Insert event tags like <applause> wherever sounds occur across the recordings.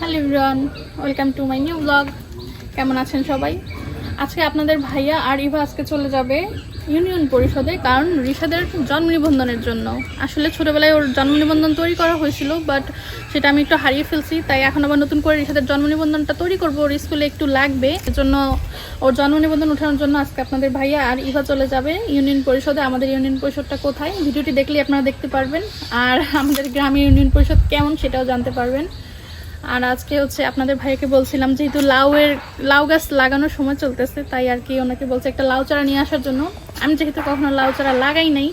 Hello everyone, welcome to my new blog. কেমন আছেন সবাই? আজকে আপনাদের ভাইয়া আর ইভা আজকে চলে যাবে ইউনিয়ন পরিষদে, কারণ রিশাদের জন্ম নিবন্ধনের জন্য। আসলে ছোটোবেলায় ওর জন্ম নিবন্ধন তৈরি করা হয়েছিল বাট সেটা আমি একটু হারিয়ে ফেলছি, তাই এখন আবার নতুন করে রিশাদের জন্ম নিবন্ধনটা তৈরি করব। ওর স্কুলে একটু লাগবে, এজন্য ওর জন্ম নিবন্ধন ওঠানোর জন্য আজকে আপনাদের ভাইয়া আর ইভা চলে যাবে ইউনিয়ন পরিষদে। আমাদের ইউনিয়ন পরিষদটা কোথায়? ভিডিওটি দেখলে আপনারা দেখতে পারবেন, আর আমাদের গ্রামের ইউনিয়ন পরিষদ কেমন সেটাও জানতে পারবেন। আর আজকে হচ্ছে আপনাদের ভাইকে বলছিলাম যেহেতু লাউয়ের লাউ গাছ লাগানোর সময় চলতেছে তাই আর কি ওনাকে বলছে একটা লাউ চারা নিয়ে আসার জন্য। আমি যেহেতু কখনো লাউ চারা লাগাই নাই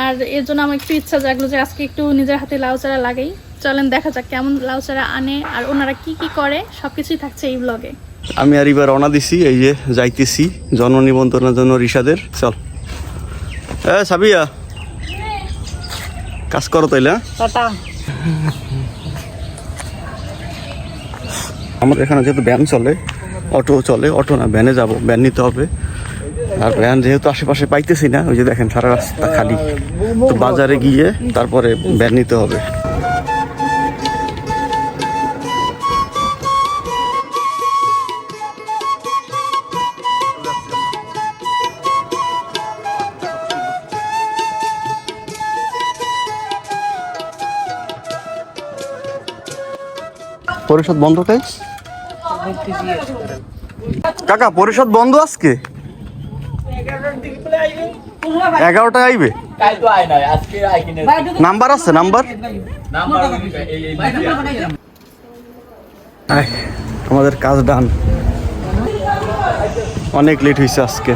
আর এর জন্য আমার একটু ইচ্ছা জাগলো যে আজকে একটু নিজের হাতে লাউ চারা লাগাই। চলেন দেখা যাক কেমন লাউ চারা আনে আর ওনারা কি কি করে সব কিছুই থাকছে এই ব্লগে আমি আর এবার রওনা দিছি এই যে যাইতেছি জন্ম নিবন্ধনের জন্য রিসাদের চল। এ সাবিয়া কাজ করো তাইলে হ্যাঁ? টাটা আমাদের এখানে যেহেতু ভ্যান চলে অটো চলে অটো না ভ্যানে যাব ভ্যান নিতে হবে। আর ভ্যান যেহেতু আশেপাশে পাইতেছি না, ওই যে দেখেন সারা রাস্তা খালি। তো বাজারে গিয়ে তারপরে ভ্যান নিতে হবে। পরিষদ বন্ধ তাই কাকা পরিষদ বন্ধ আজকে? এগারোটায় আইবে? নাম্বার আছে নাম্বার? আমাদের কাজ ডান। অনেক লেট হয়েছে আজকে।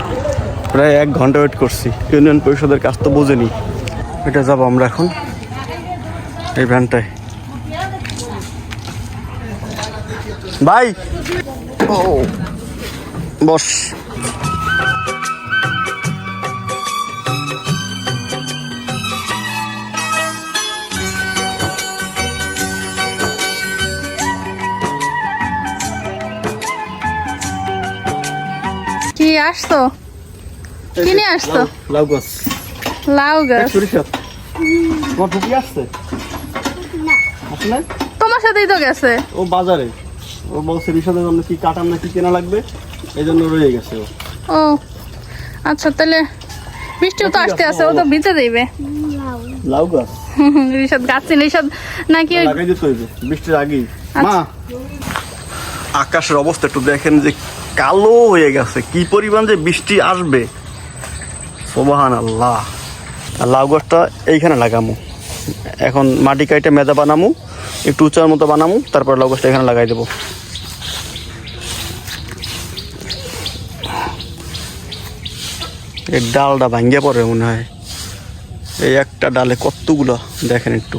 প্রায় এক ঘণ্টা ওয়েট করছি। ইউনিয়ন পরিষদের কাজ তো বোঝেনি। এটা যাব আমরা এখন এই ভ্যানটায়। ভাই। ও বস। কি আসতো কি নিয়ে আসতো লাউ গাছ। গাছ? তোমার সাথেই তো গেছে। ও বাজারে। ও বলছে রিসাদের জন্য কি কাটার না কি কেনা লাগবে? এই জন্য রয়ে গেছে ও। ও আচ্ছা তাহলে বৃষ্টিও তো আসতে আছে ও তো ভিজে দেবে। লাউ গাছ। ঋষাদ গাছ ঋষাদ নাকি লাগাই দিতে হইবে বৃষ্টির আগেই। আচ্ছা। মা আকাশের অবস্থা একটু দেখেন যে কালো হয়ে গেছে কি পরিমাণ যে বৃষ্টি আসবে। সোবাহান আল্লাহ লাউ গাছটা এইখানে লাগামু। এখন মাটি কাইটে মেদা বানামু একটু উঁচার মতো বানামু তারপর লাউ গাছটা এখানে লাগাই দেবো। এই ডালটা ভাঙ্গিয়া পড়ে মনে হয়। এই একটা ডালে কতগুলো দেখেন একটু।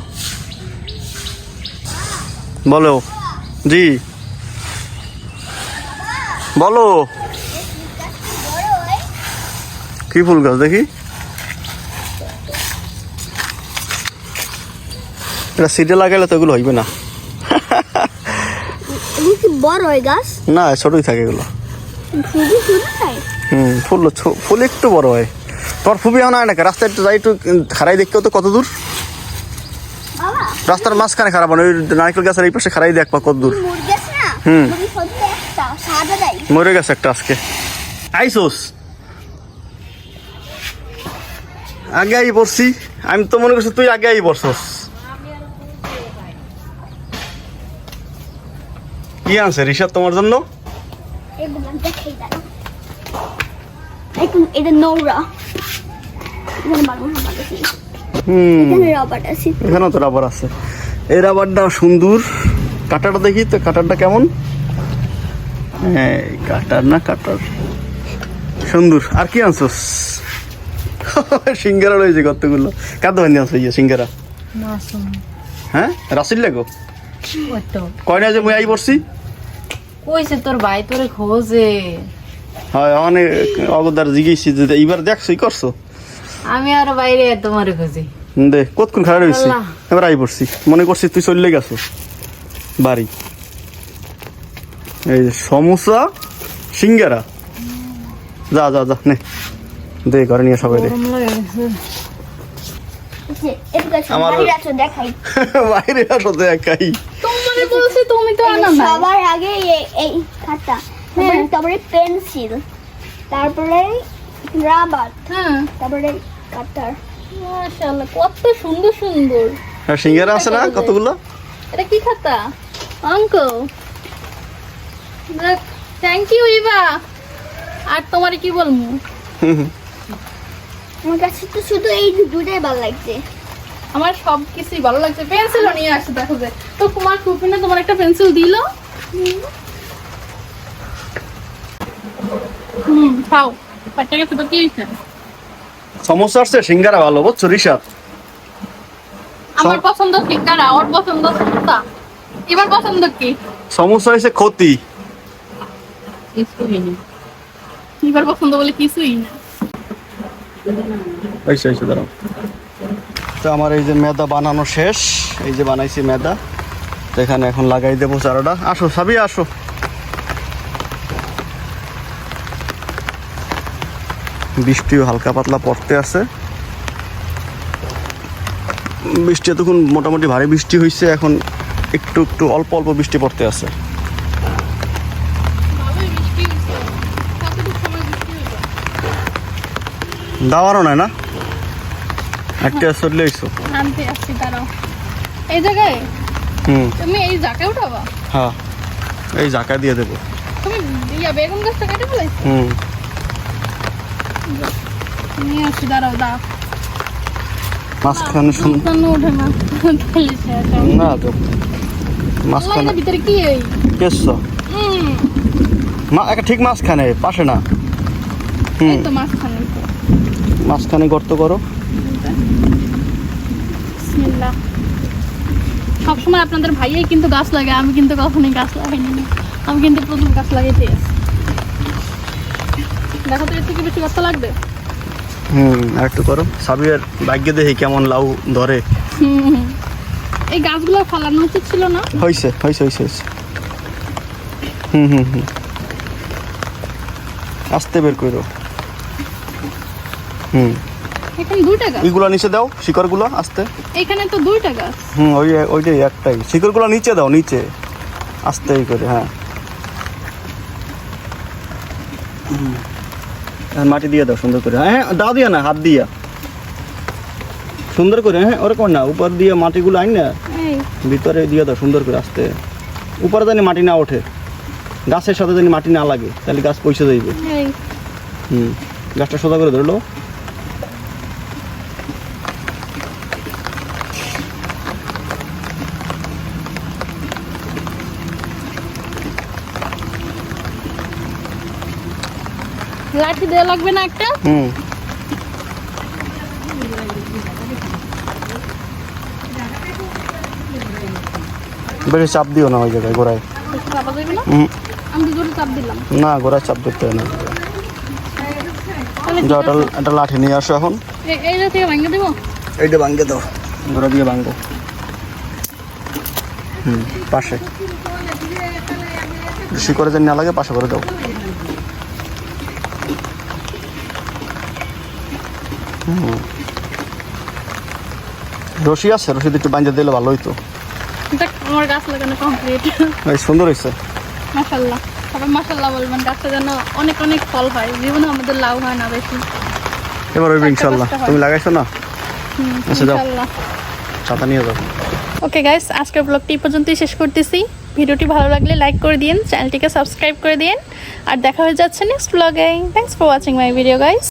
বলো জি। বলো। কি ফুল গাছ দেখি? এটা সিটে লাগাইলে তো এগুলো হইবে না। বড় হয় গাছ? না ছোটই থাকে এগুলো। হুম ফুল ফুল একটু বড় হয়। তোমার ফুবি হয় না নাকি? রাস্তায় একটু যাই একটু খারাই দেখতেও তো কত দূর? রাস্তার মাঝখানে খারাপ হয় ওই নারকেল গাছের এই পাশে খারাই দেখবা কত দূর। আছে হুম। মরে গেছে একটা আজকে। আইসোস। আগে আই পড়ছি আমি তো মনে করছি তুই আগে আই পড়ছস কি আনছে ঋষাদ তোমার জন্য? এটা নোংরা এখানেও তো রাবার আছে। এই রাবারটা সুন্দর। কাটারটা দেখি তো কাটারটা কেমন? হ্যাঁ কাটার না কাটার? সুন্দর। আর কি আনছোস? <laughs> সিঙ্গারা রয়েছে কতগুলো? কাদ বান্ধি আনছো ইয়ে সিঙ্গারা? হ্যাঁ? রাসিল লাগো? কয়টা যে মুই আই পড়ছি। কইছে তোর ভাই তোরে খোঁজে। হয় অনেক অগদার জিগেছি যে এইবার দেখছ ই করছ? আমি আর বাইরে তোমারে খুঁজি। দে কতক্ষণ খারাপ হয়েছে এবার আই পড়ছি। মনে করছি তুই চললে গেছো। বাড়ি। এই যে সমোসা সিঙ্গারা। যা যা যা নে। দে ঘরে নিয়ে সবাই দে। আসো, আমার- বাইরে আসো, দেখাই। <laughs> বাইরে আসো তো একাই তোমারে বলছি তুমি তো আনা সবার আগে এই- এই খাতা তারপরে হ্যাঁ। তারপরে পেন্সিল তারপরে রাবার হ্যাঁ তারপরে কাটার। মাশাআল্লাহ কত সুন্দর সুন্দর। আর সিঙ্গারা আছে না কতগুলো? এটা কি খাতা? অঙ্ক থ্যাংক ইউ ইভা। আর তোমার কি বলব। আমার কাছে তো শুধু এই দুটাই ভালো লাগছে। আমার সব কিছুই ভালো লাগছে। পেন্সিলও নিয়ে আসছে দেখো যে। তো তোমার কুপিনে তোমার একটা পেন্সিল দিল? হুম খাও পাঁচটা তো কি সমস্যা আসছে সিঙ্গারা ভালো বুঝছ রিসাদ আমার পছন্দ সিঙ্গারা ওর পছন্দ এবার পছন্দ কি? সমস্যা হয়েছে ক্ষতি। এবার পছন্দ বলে কিছুই না হয়েছে হয়েছে দাঁড়াও। তো আমার এই যে মেদা বানানো শেষ এই যে বানাইছি মেদা। তো এখানে এখন লাগাই দেবো চারাটা। আসো সাবি আসো। বৃষ্টিও হালকা পাতলা পড়তে আছে। বৃষ্টি এতক্ষণ মোটামুটি ভারী বৃষ্টি হয়েছে এখন একটু একটু অল্প অল্প বৃষ্টি পড়তে আছে। দাওয়ারও নাই না? একটা চলে আইসো আনতে আসছি দাঁড়াও। এই জায়গায়? হুম। তুমি এই জায়গায় উঠাবা? হ্যাঁ এই জাকা দিয়ে দেবো। তুমি ইয়া বেগুন গাছটা কেটে ফেলাইছো? হুম। নিয়ে আসছি দাঁড়াও দাও মাঝখানে সুন্দর ওঠে না তো মাঝখানে ভিতরে কি এই? কেস মা একটা ঠিক মাঝখানে পাশে না। হুম। তো মাঝখানে মাঝখানে গর্ত করো। বিসমিল্লাহ। সবসময় আপনাদের ভাইয়াই কিন্তু গাছ লাগায় আমি কিন্তু কখনোই গাছ লাগাইনি। আমি কিন্তু প্রথম গাছ লাগাইতে আসি। দেখো তো এর থেকে বেশি গাছ লাগবে? হুম আর একটু করো। সাবিয়ার ভাগ্যে দেখি কেমন লাউ ধরে। এই গাছগুলো ফালানো উচিত ছিল না? হয়েছে হয়েছে হয়েছে হুম হুম হুম। আস্তে বের করো। হুম। এখানে দুইটা গাছ? ওইগুলো নিচে দাও শিকড়গুলো আস্তে। এখানে তো দুইটা গাছ। হুম ওই ওইটাই একটাই। শিকড়গুলো নিচে দাও নিচে। করে হ্যাঁ। হুম। আর মাটি দিয়ে দাও সুন্দর করে। হ্যাঁ দাও দিয়া না হাত দিয়া। সুন্দর করে হ্যাঁ ওরকম না উপর দিয়ে মাটিগুলো আইন না ভিতরে দিয়ে দাও সুন্দর করে আসতে। উপরে জানি মাটি না ওঠে গাছের সাথে জানি মাটি না লাগে তাহলে গাছ পয়সা দেবে হুম গাছটা সোজা করে ধরলো। লাঠি দেওয়া লাগবে না একটা? হুম। বেশি চাপ দিও না ওই জায়গায় গোড়ায় না? হুম, আমি তো জোরে চাপ গোড়ায় চাপ দিতে হয় না। যাও একটা লাঠি নিয়ে আসো এখন। এইটা ভাঙ্গে দাও। গোড়া দিয়ে ভাঙ্গো হুম পাশে। বেশি করে যেন না লাগে পাশে করে দাও। রশি আছে রশি একটু বাঁধে দিলে ভালো হইতো। দেখ আমার গাছ লাগানো কমপ্লিট সুন্দর হয়েছে। মাশাল্লাহ। সবাই মাশাল্লাহ বলবেন গাছটা যেন অনেক অনেক ফল হয়। জীবনে আমাদের লাভ হয় না বেশি। এবার হইবে ইনশাল্লাহ। তুমি লাগাইছো না? আচ্ছা, যাও। ছাতা নিয়ে যাও। ওকে গাইস আজকের ব্লগটি পর্যন্তই শেষ করতেছি। ভিডিওটি ভালো লাগলে লাইক করে দিন চ্যানেলটিকে সাবস্ক্রাইব করে দিন আর দেখা হয়ে যাচ্ছে নেক্সট ব্লগে thanks for watching my video guys